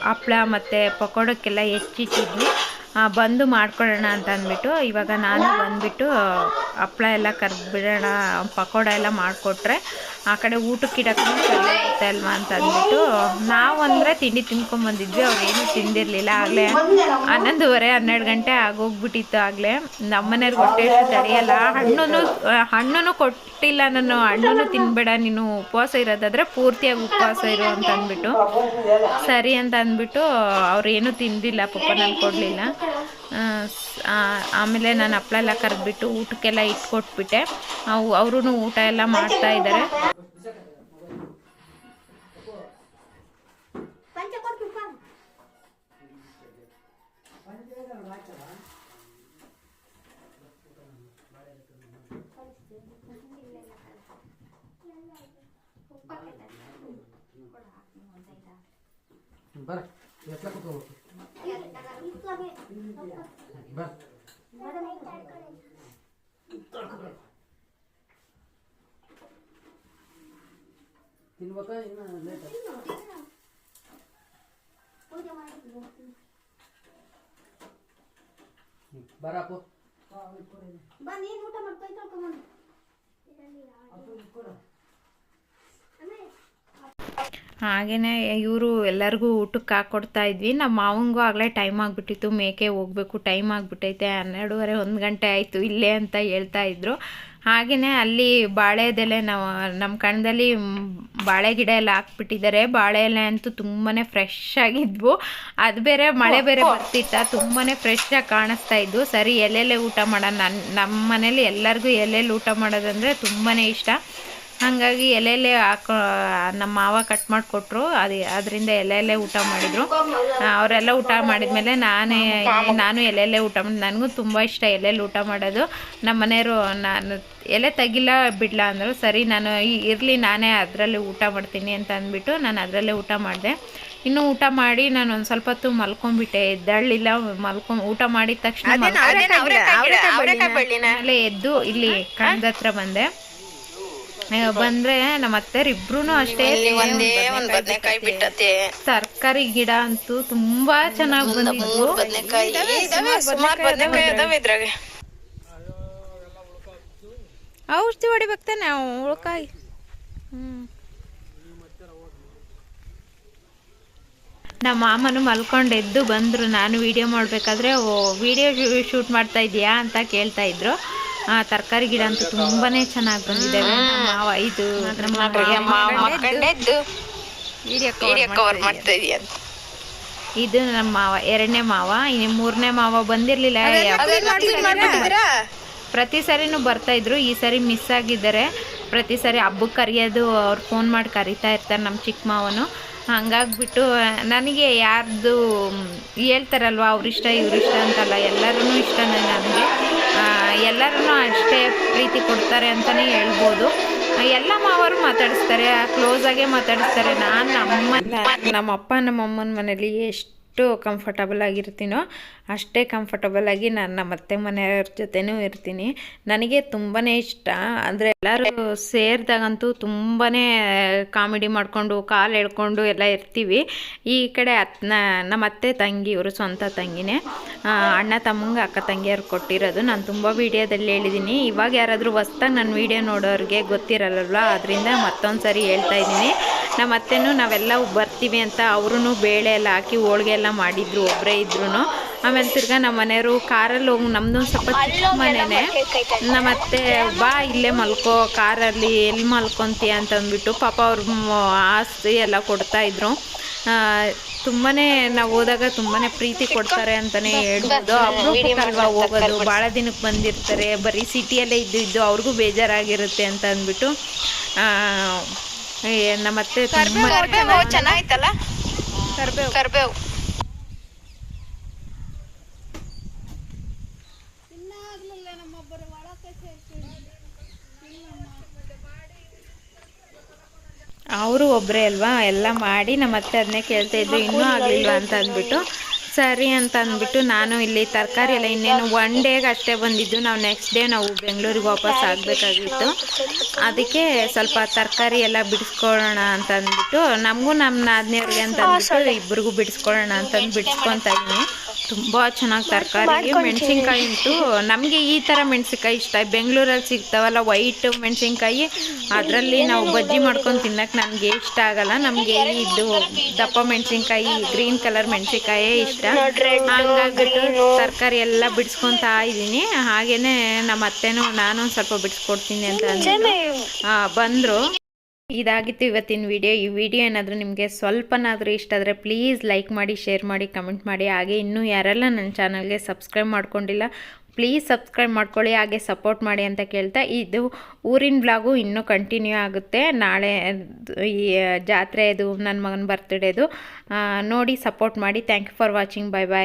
ಹಪ್ಪಳ ಮತ್ತು ಪಕೋಡಕ್ಕೆಲ್ಲ ಹೆಚ್ಚಿಟ್ಟಿದ್ವಿ. ಬಂದು ಮಾಡ್ಕೊಳ್ಳೋಣ ಅಂತ ಅಂದ್ಬಿಟ್ಟು, ಇವಾಗ ನಾನು ಬಂದುಬಿಟ್ಟು ಹಪ್ಪಳ ಎಲ್ಲ ಕರ್ದು ಬಿಡೋಣ ಪಕೋಡ ಎಲ್ಲ ಮಾಡಿಕೊಟ್ರೆ ಆ ಕಡೆ ಊಟಕ್ಕೆ ಇಡಕ್ಕೆ ಸರಿ ಆಗುತ್ತೆ ಅಲ್ವಾ ಅಂತ ಅಂದ್ಬಿಟ್ಟು ನಾವು ಅಂದರೆ ತಿಂಡಿ ತಿನ್ಕೊಂಬಂದಿದ್ವಿ ಅವ್ರೇನು ತಿಂದಿರಲಿಲ್ಲ. ಆಗಲೇ ಹನ್ನೊಂದುವರೆ, ಹನ್ನೆರಡು ಗಂಟೆ ಆಗೋಗ್ಬಿಟ್ಟಿತ್ತು ಆಗಲೇ. ನಮ್ಮನೆಯವ್ರಿಗೆ ಹೊಟ್ಟೆ ತಡಿಯಲ್ಲ. ಹಣ್ಣು ಹಣ್ಣು ಕೊಟ್ಟಿಲ್ಲ ನಾನು. ಹಣ್ಣು ತಿನ್ಬೇಡ, ನೀನು ಉಪವಾಸ ಇರೋದಾದ್ರೆ ಪೂರ್ತಿಯಾಗಿ ಉಪವಾಸ ಇರು ಅಂತ ಅಂದ್ಬಿಟ್ಟು. ಸರಿ ಅಂತ ಅಂದ್ಬಿಟ್ಟು ಅವ್ರೇನು ತಿಂದಿಲ್ಲ ಪಪ್ಪ ನಾನು ಕೊಡಲಿಲ್ಲ. ಆಮೇಲೆ ನಾನು ಹಪ್ಳ ಎಲ್ಲ ಕರೆದ್ಬಿಟ್ಟು ಊಟಕ್ಕೆಲ್ಲ ಇಟ್ಕೊಟ್ಬಿಟ್ಟೆ. ಅವು ಅವರು ಊಟ ಎಲ್ಲ ಮಾಡ್ತಾ ಇದ್ದಾರೆ. ಬರ, ಎತ್ಲ ಕೂತ್ಕೋಬೇಕು ಬರ ತಿನ್ಬೇಕಾ ಇನ್ನು ಲೇಟ್ ಬರಪ್ಪು ಹಾಗೆಯೇ ಇವರು ಎಲ್ಲರಿಗೂ ಊಟಕ್ಕೆ ಹಾಕ್ಕೊಡ್ತಾ ಇದ್ವಿ. ನಮ್ಮ ಮಾವಂಗೂ ಆಗಲೇ ಟೈಮ್ ಆಗಿಬಿಟ್ಟಿತ್ತು. ಮೇಕೆ ಹೋಗಬೇಕು ಟೈಮ್ ಆಗಿಬಿಟ್ಟೈತೆ. ಹನ್ನೆರಡೂವರೆ, ಒಂದು ಗಂಟೆ ಆಯಿತು ಇಲ್ಲೇ ಅಂತ ಹೇಳ್ತಾ ಇದ್ರು. ಹಾಗೆಯೇ ಅಲ್ಲಿ ಬಾಳೆದೆಲೆ ನಾವು ನಮ್ಮ ಕಣದಲ್ಲಿ ಬಾಳೆ ಗಿಡ ಎಲ್ಲ ಹಾಕ್ಬಿಟ್ಟಿದ್ದಾರೆ. ಬಾಳೆ ಎಲೆ ಅಂತೂ ತುಂಬಾ ಫ್ರೆಶ್ ಆಗಿದ್ವು. ಅದು ಬೇರೆ ಮಳೆ ಬೇರೆ ಬರ್ತಿತ್ತ ತುಂಬಾ ಫ್ರೆಶ್ ಆಗಿ ಕಾಣಿಸ್ತಾ ಇದ್ವು. ಸರಿ ಎಲೆಲೆ ಊಟ ಮಾಡೋಣ? ನನ್ನ ನಮ್ಮ ಮನೇಲಿ ಎಲ್ಲರಿಗೂ ಎಲೆಲಿ ಊಟ ಮಾಡೋದಂದರೆ ತುಂಬಾ ಇಷ್ಟ. ಹಾಗಾಗಿ ಎಲೆಲೆ ಹಾಕೋ ನಮ್ಮ ಮಾವ ಕಟ್ ಮಾಡಿಕೊಟ್ರು. ಅದು ಅದರಿಂದ ಎಲೆಲೆ ಊಟ ಮಾಡಿದರು. ಅವರೆಲ್ಲ ಊಟ ಮಾಡಿದ್ಮೇಲೆ ನಾನೇ ನಾನು ಎಲೆಲೆ ಊಟ ಮಾಡಿ ನನಗೂ ತುಂಬ ಇಷ್ಟ ಎಲೆಲಿ ಊಟ ಮಾಡೋದು. ನಮ್ಮ ಮನೆಯವರು ನಾನು ಎಲೆ ತೆಗಿಲ್ಲ ಬಿಡ್ಲ ಅಂದರು. ಸರಿ ನಾನು ಇರಲಿ ನಾನೇ ಅದರಲ್ಲಿ ಊಟ ಮಾಡ್ತೀನಿ ಅಂತ ಅಂದ್ಬಿಟ್ಟು ನಾನು ಅದರಲ್ಲೇ ಊಟ ಮಾಡಿದೆ. ಇನ್ನು ಊಟ ಮಾಡಿ ನಾನು ಒಂದು ಸ್ವಲ್ಪ ಹೊತ್ತು ಮಲ್ಕೊಂಡ್ಬಿಟ್ಟೆ ಎದ್ದಳ್ಳಿಲ್ಲ ಮಲ್ಕೊಂಡ್ ಊಟ ಮಾಡಿದ ತಕ್ಷಣ ಎದ್ದು ಇಲ್ಲಿ ಕಣದ ಹತ್ರ ಬಂದೆ. ಬಂದ್ರೆ ನಮ್ಮ ಅತ್ತೆರಿಬ್ರು ಅಷ್ಟೇ ಒಂದೇ ಒಂದ್ ಬದನೆಕಾಯಿ ಬಿಟ್ಟತೆ ತರಕಾರಿ ಗಿಡ ಅಂತೂ ತುಂಬಾ ಚೆನ್ನಾಗಿ ಬಂದಿದ್ವು ಬದ್ನೆಕಾಯಿ. ಇದ್ರಾಗೆ. ಔಷಧಿ ಹೊಡಿಬೇಕೇನೆ ಉಳ್ಕಾಯಿ ಹ್ಮ್. ನಮ್ಮ ಮಾಮನು ಮಲ್ಕೊಂಡು ಎದ್ದು ಬಂದ್ರು. ನಾನು ವಿಡಿಯೋ ಮಾಡಬೇಕಾದ್ರೆ ಓ ವಿಡಿಯೋ ಶೂಟ್ ಮಾಡ್ತಾ ಇದೀಯಾ ಅಂತ ಕೇಳ್ತಾ ಇದ್ರು. ಆ ತರಕಾರಿ ಗಿಡ ಅಂತೂ ತುಂಬಾನೇ ಚೆನ್ನಾಗಿ ಬಂದಿದ್ದಾವೆ ಮಾವ ಇದು ಇದು ನಮ್ಮ ಮಾವ ಎರಡನೇ ಮಾವ ಇನ್ನು ಮೂರನೇ ಮಾವ ಬಂದಿರ್ಲಿಲ್ಲ. ಪ್ರತಿ ಸರಿನು ಬರ್ತಾ ಇದ್ರು. ಈ ಸರಿ ಮಿಸ್ ಆಗಿದ್ದಾರೆ. ಪ್ರತಿ ಸರಿ ಹಬ್ಬಕ್ಕೆ ಕರೆಯೋದು ಅವ್ರು ಫೋನ್ ಮಾಡಿ ಕರಿತಾ ಇರ್ತಾರೆ ನಮ್ಮ ಚಿಕ್ಕ ಮಾವನು. ಹಂಗಾಗ್ಬಿಟ್ಟು ನನಗೆ ಯಾರ್ದು ಹೇಳ್ತಾರಲ್ವ ಅವ್ರಿಷ್ಟ ಇವ್ರಿಷ್ಟ ಅಂತಲ್ಲ ಎಲ್ಲರೂ ಇಷ್ಟನೇ ನನಗೆ. ಅಷ್ಟೇ ಪ್ರೀತಿ ಕೊಡ್ತಾರೆ ಅಂತಲೇ ಹೇಳ್ಬೋದು. ಎಲ್ಲ ಮಾವರು ಮಾತಾಡಿಸ್ತಾರೆ ಕ್ಲೋಸ್ ಆಗೇ ಮಾತಾಡಿಸ್ತಾರೆ. ನಾನು ನಮ್ಮ ನಮ್ಮ ಅಪ್ಪ, ನಮ್ಮ ಅಮ್ಮನ ಮನೇಲಿ ಎಷ್ಟು ಕಂಫರ್ಟಬಲ್ ಆಗಿರ್ತೀನೋ ಅಷ್ಟೇ ಕಂಫರ್ಟಬಲ್ ಆಗಿ ನಾನು ನಮ್ಮ ಅತ್ತೆ ಮನೆಯವ್ರ ಜೊತೆನೂ ಇರ್ತೀನಿ. ನನಗೆ ತುಂಬಾ ಇಷ್ಟ. ಅಂದರೆ ಎಲ್ಲರೂ ಸೇರಿದಾಗಂತೂ ತುಂಬಾ ಕಾಮಿಡಿ ಮಾಡಿಕೊಂಡು, ಕಾಲು ಎಳ್ಕೊಂಡು ಎಲ್ಲ ಇರ್ತೀವಿ. ಈ ಕಡೆ ಅತ್ನ ನಮ್ಮ ಅತ್ತೆ ತಂಗಿ, ಇವರು ಸ್ವಂತ ತಂಗಿನೇ. ಅಣ್ಣ ತಮ್ಮಂಗೆ ಅಕ್ಕ ತಂಗಿಯವ್ರು ಕೊಟ್ಟಿರೋದು. ನಾನು ತುಂಬ ವೀಡಿಯೋದಲ್ಲಿ ಹೇಳಿದ್ದೀನಿ ಇವಾಗ ಯಾರಾದರೂ ಹೊಸ್ದಾಗಿ ನನ್ನ ವೀಡಿಯೋ ನೋಡೋರಿಗೆ ಗೊತ್ತಿರಲ್ಲಲ್ವ ಅದರಿಂದ ಮತ್ತೊಂದು ಸರಿ ಹೇಳ್ತಾ ಇದ್ದೀನಿ. ನಮ್ಮ ಅತ್ತೆನೂ ನಾವೆಲ್ಲ ಬರ್ತೀವಿ ಅಂತ ಅವರು ಬೇಳೆ ಎಲ್ಲ ಹಾಕಿ ಹೋಳಿಗೆ ಎಲ್ಲ ಮಾಡಿದ್ರು ಒಬ್ಬರೇ ಇದ್ರು ಆಮೇಲೆ ತಿರ್ಗಾ ನಮ್ಮ ಮನೆಯವರು ಕಾರಲ್ಲಿ ಹೋಗಿ ನಮ್ದೊಂದು ಸ್ವಲ್ಪ ಚಿಕ್ಕ ಮನೆನೇ. ನಮ್ಮ ಅತ್ತೆ ಬಾ ಇಲ್ಲೇ ಮಲ್ಕೋ ಕಾರಲ್ಲಿ ಎಲ್ಲಿ ಮಲ್ಕೊಂತೀಯ? ಅಂತ ಅಂದ್ಬಿಟ್ಟು ಪಾಪ ಅವ್ರ ಆಸ್ತಿ ಎಲ್ಲ ಕೊಡ್ತಾ ಇದ್ರು. ತುಂಬಾ ನಾವು ಹೋದಾಗ ತುಂಬಾ ಪ್ರೀತಿ ಕೊಡ್ತಾರೆ ಅಂತಲೇ ಹೇಳ್ಬೋದು. ಅಲ್ವಾ ಹೋಗೋದು ಭಾಳ ದಿನಕ್ಕೆ ಬಂದಿರ್ತಾರೆ ಬರೀ ಸಿಟಿಯಲ್ಲೇ ಇದ್ದು ಇದ್ದು ಅವ್ರಿಗೂ ಬೇಜಾರಾಗಿರುತ್ತೆ ಅಂತ ಅಂದ್ಬಿಟ್ಟು ನಮ್ಮ ಅತ್ತೆ ತುಂಬ ಕರ್ಬೇವು ಕರ್ಬೇವು ಕರ್ಬೇವು. ಅವರು ಒಬ್ಬರೇ ಅಲ್ವಾ? ಎಲ್ಲ ಮಾಡಿ ನಮ್ಮ ಅತ್ತೆ ಅದನ್ನೇ ಕೇಳ್ತಾ ಇದ್ರು. ಇನ್ನೂ ಆಗ್ಲಿಲ್ವಾ ಅಂತ ಅಂದ್ಬಿಟ್ಟು. ಸರಿ ಅಂತ ಅಂದ್ಬಿಟ್ಟು ನಾನು ಇಲ್ಲಿ ತರಕಾರಿ ಎಲ್ಲ ಇನ್ನೇನು ಒನ್ ಡೇಗೆ ಅಷ್ಟೇ ಬಂದಿದ್ದು. ನಾವು ನೆಕ್ಸ್ಟ್ ಡೇ ನಾವು ಬೆಂಗಳೂರಿಗೆ ವಾಪಸ್ ಆಗಬೇಕಾಗಿತ್ತು. ಅದಕ್ಕೆ ಸ್ವಲ್ಪ ತರಕಾರಿ ಎಲ್ಲ ಬಿಡಿಸ್ಕೊಳ್ಳೋಣ ಅಂತ ಅಂದ್ಬಿಟ್ಟು, ನಮಗೂ ನಮ್ಮ ನಾದಿನಿಯವ್ರಿಗೆ ಅಂತ ಅಂದ್ಬಿಟ್ಟು ಇಬ್ಬರಿಗೂ ಬಿಡಿಸ್ಕೊಳ್ಳೋಣ ಅಂತಂದು ಬಿಡಿಸ್ಕೊತಾ ಇದ್ದೀನಿ. ತುಂಬ ಚೆನ್ನಾಗಿ ತರಕಾರಿ ಮೆಣಸಿನ್ಕಾಯಿ ಉಂಟು ನಮಗೆ ಈ ಥರ ಮೆಣಸಿನ್ಕಾಯಿ ಇಷ್ಟ. ಬೆಂಗಳೂರಲ್ಲಿ ಸಿಗ್ತಾವಲ್ಲ ವೈಟ್ ಮೆಣಸಿನ್ಕಾಯಿ ಅದರಲ್ಲಿ ನಾವು ಬಜ್ಜಿ ಮಾಡ್ಕೊಂಡು ತಿನ್ನಕ್ಕೆ ನಮಗೆ ಇಷ್ಟ ಆಗಲ್ಲ. ನಮಗೆ ಇದು ದಪ್ಪ ಮೆಣಸಿನ್ಕಾಯಿ ಗ್ರೀನ್ ಕಲರ್ ಮೆಣಸಿನ್ಕಾಯೇ ಇಷ್ಟ. ಹಂಗಾಗ್ಬಿಟ್ಟು ತರಕಾರಿ ಎಲ್ಲ ಬಿಡಿಸ್ಕೊತಾ ಇದ್ದೀನಿ ಹಾಗೇನೆ ನಮ್ಮ ಅತ್ತೆನೂ ನಾನು ಸ್ವಲ್ಪ ಬಿಡಿಸ್ಕೊಡ್ತೀನಿ ಅಂತ ಅಂದ್ರೆ ಆ, ಬಂದ್ರು. ಇದಾಗಿತ್ತು ಇವತ್ತಿನ ವಿಡಿಯೋ. ಈ ವಿಡಿಯೋ ಏನಾದರೂ ನಿಮಗೆ ಸ್ವಲ್ಪನಾದರೂ ಇಷ್ಟ ಆದರೆ ಪ್ಲೀಸ್ ಲೈಕ್ ಮಾಡಿ, ಶೇರ್ ಮಾಡಿ, ಕಮೆಂಟ್ ಮಾಡಿ. ಹಾಗೆ ಇನ್ನೂ ಯಾರೆಲ್ಲ ನನ್ನ ಚಾನಲ್ಗೆ ಸಬ್ಸ್ಕ್ರೈಬ್ ಮಾಡ್ಕೊಂಡಿಲ್ಲ, ಪ್ಲೀಸ್ ಸಬ್ಸ್ಕ್ರೈಬ್ ಮಾಡ್ಕೊಳ್ಳಿ, ಹಾಗೆ ಸಪೋರ್ಟ್ ಮಾಡಿ ಅಂತ ಕೇಳ್ತಾ ಇದು ಊರಿನ ಬ್ಲಾಗು ಇನ್ನೂ ಕಂಟಿನ್ಯೂ ಆಗುತ್ತೆ. ನಾಳೆ ಈ ಜಾತ್ರೆದು, ನನ್ನ ಮಗನ ಬರ್ತ್ಡೇದು ನೋಡಿ ಸಪೋರ್ಟ್ ಮಾಡಿ. Thank you for watching bye bye